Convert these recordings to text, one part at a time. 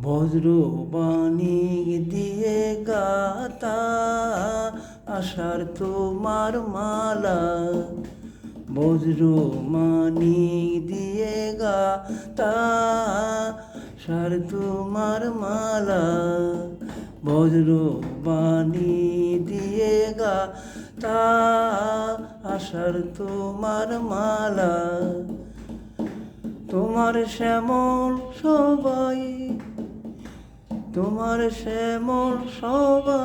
বজ্রবাণী দিয়ে গাতা, আশার তোমার মালা। বজ্রমানি দিয়ে গাতা সার তোমার মালা। বজ্রবাণী দিয়ে গাতা, আশার তোমার মালা। তোমার শ্যামল সবাই তোমার শ্যামল সবা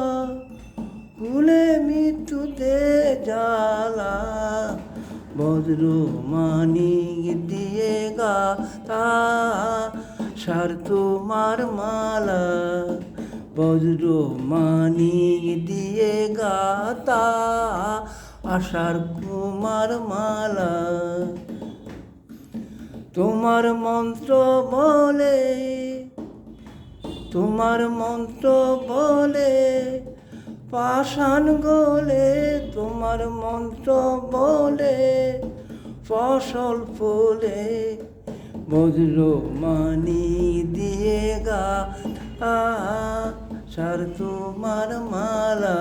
কুলে মৃত্যুতে জ্বালা বজ্র মানি দিয়ে গা তা সার তোমার মালা বজ্র মানি দিয়ে গা তা আষাঢ় কুমার মালা। তোমার মন্ত্র বলে তোমার মন্ত্র বলে, পাষাণ গলে তোমার মন্ত্র বলে, ফসল ফলে বজ্র মানি দিয়ে গা সার তোমার মালা।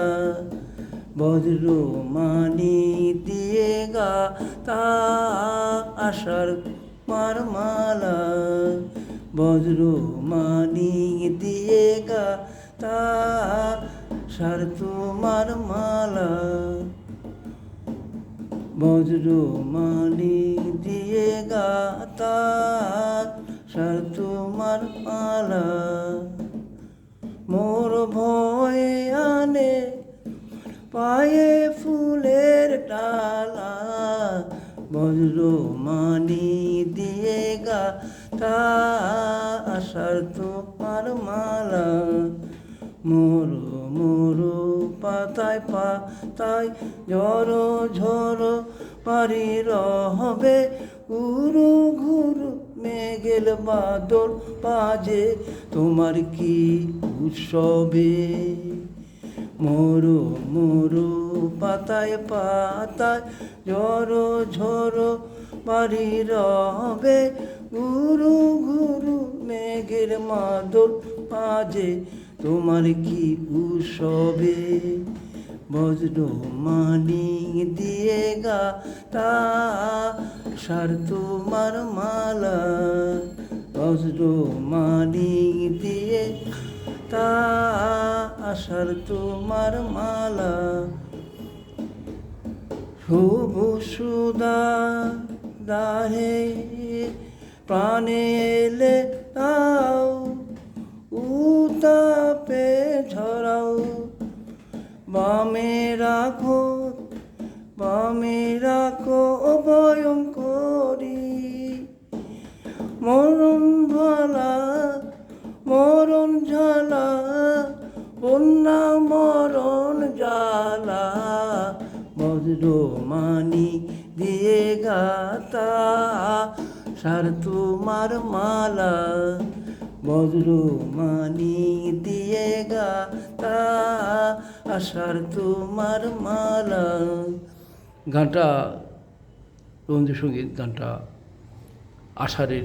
বজ্র মানি দিয়ে গা, তা আষাঢ় মার মালা। বজ্র মানি দিয়ে গা তা তোমার মালা। বজ্র মানি দিয়ে গা তা সার তোমার মালা। মোর ভয়ে আনে পায়ে ফুলের ডালা বজ্র মানি দিয়ে গা তা আসার তোমার মালা। মোর মোর পাতায় পাতায় ঝড়ো ঝড়ো পারি হবে উরু ঘুরু মেঘেল বাদল বাজে। তোমার কি উৎসবে মরু মরু পাতায় পাতায় ঝরো ঝরো বাড়ি রবে। গুরু গুরু মেঘের মাদল বাজে, তোমার কি উৎসবে? বজ্র মানি দিয়ে গা তা, সার তোমার মালা। বজ্র মানি দিয়ে তা আশার তোমার মালা। শুভ সুদা দাহে প্রাণে এলে তাও, উতাপে ঝরাও। বামে রাখো বামে রাখো। মানি দিয়ে গাতা, সার তোমার মালা। মানি দিয়ে গাতা, আষাঢ় তোমার মালা। গানটা রবীন্দ্রসঙ্গীত গানটা আষাঢ়ের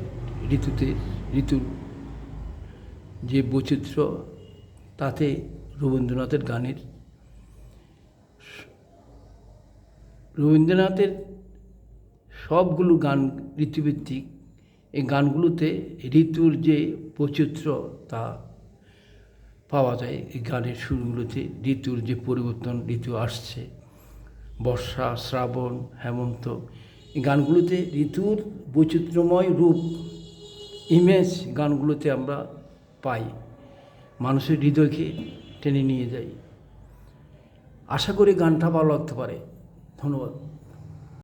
ঋতুতে, ঋতুর যে বৈচিত্র্য, তাতে রবীন্দ্রনাথের গানের রবীন্দ্রনাথের সবগুলো গান ঋতুভিত্তিক, এই গানগুলোতে ঋতুর যে বৈচিত্র্য তা পাওয়া যায়, এই গানের সুরগুলোতে ঋতুর যে পরিবর্তন, ঋতু আসছে, বর্ষা, শ্রাবণ, হেমন্ত, এই গানগুলোতে ঋতুর বৈচিত্র্যময় রূপ ইমেজ গানগুলোতে আমরা পাই। মানুষের হৃদয়কে টেনে নিয়ে যাই আশা করি গানটা ভালো লাগতে পারে। 通州